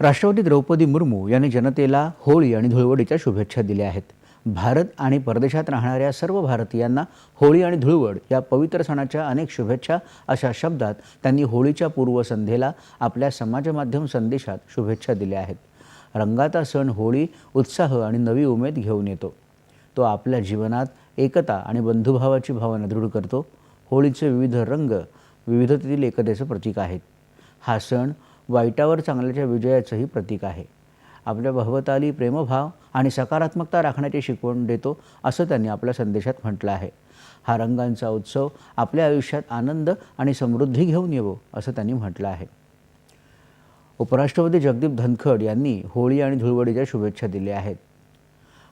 राष्ट्रपती द्रौपदी मुर्मू यांनी जनतेला होळी आणि धुळवडीच्या शुभेच्छा दिल्या आहेत. भारत आणि परदेशात राहणाऱ्या सर्व भारतीयांना होळी आणि धुळवड या पवित्र सणाच्या अनेक शुभेच्छा अशा शब्दात त्यांनी होळीच्या पूर्वसंध्येला आपल्या समाजमाध्यम संदेशात शुभेच्छा दिल्या आहेत. रंगाचा सण होळी उत्साह आणि नवी उमेद घेऊन येतो. तो आपल्या जीवनात एकता आणि बंधुभावाची भावना दृढ करतो. होळीचे विविध रंग विविधतेतील एकतेचं प्रतीक आहेत. हा सण वाईटावर चांगल्याच्या विजयाचंही प्रतीक आहे. आपल्या भवताली प्रेमभाव आणि सकारात्मकता राखण्याची शिकवण देतो असं त्यांनी आपल्या संदेशात म्हटलं आहे. हा रंगांचा उत्सव आपल्या आयुष्यात आनंद आणि समृद्धी घेऊन येवो असं त्यांनी म्हटलं आहे. उपराष्ट्रपती जगदीप धनखड यांनी होळी आणि धुळवडीच्या शुभेच्छा दिल्या आहेत.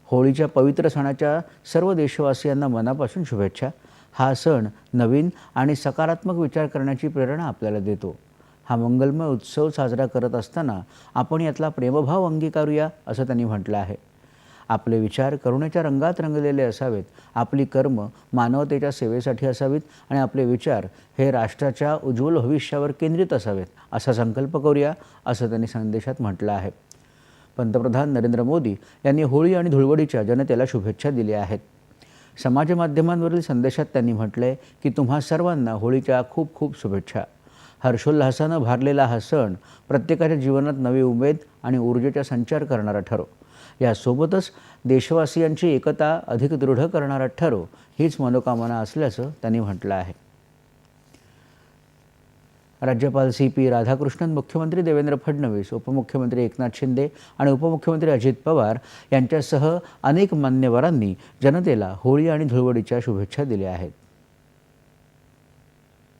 होळीच्या पवित्र सणाच्या सर्व देशवासियांना मनापासून शुभेच्छा. हा सण नवीन आणि सकारात्मक विचार करण्याची प्रेरणा आपल्याला देतो. हा मंगलमय उत्सव साजरा करत असताना आपण यातला प्रेमभाव अंगीकारूया असं त्यांनी म्हटलं आहे. आपले विचार करुणेच्या रंगात रंगलेले असावेत आपली कर्म मानवतेच्या सेवेसाठी असावीत आणि आपले विचार हे राष्ट्राच्या उज्ज्वल भविष्यावर केंद्रित असावेत असा संकल्प करूया असं त्यांनी संदेशात म्हटलं आहे. पंतप्रधान नरेंद्र मोदी यांनी होळी आणि धुळवडीच्या जनतेला शुभेच्छा दिल्या आहेत. समाजमाध्यमांवरील संदेशात त्यांनी म्हटलंय की तुम्हा सर्वांना होळीच्या खूप खूप शुभेच्छा. हर्षोल्लासानं भारलेला हा सण प्रत्येकाच्या जीवनात नवी उमेद आणि ऊर्जेचा संचार करणारा ठरो. यासोबतच देशवासियांची एकता अधिक दृढ करणारा ठरो हीच मनोकामना असल्याचं त्यांनी म्हटलं आहे. राज्यपाल सी पी राधाकृष्णन मुख्यमंत्री देवेंद्र फडणवीस उपमुख्यमंत्री एकनाथ शिंदे आणि उपमुख्यमंत्री अजित पवार यांच्यासह अनेक मान्यवरांनी जनतेला होळी आणि धुळवडीच्या शुभेच्छा दिल्या आहेत.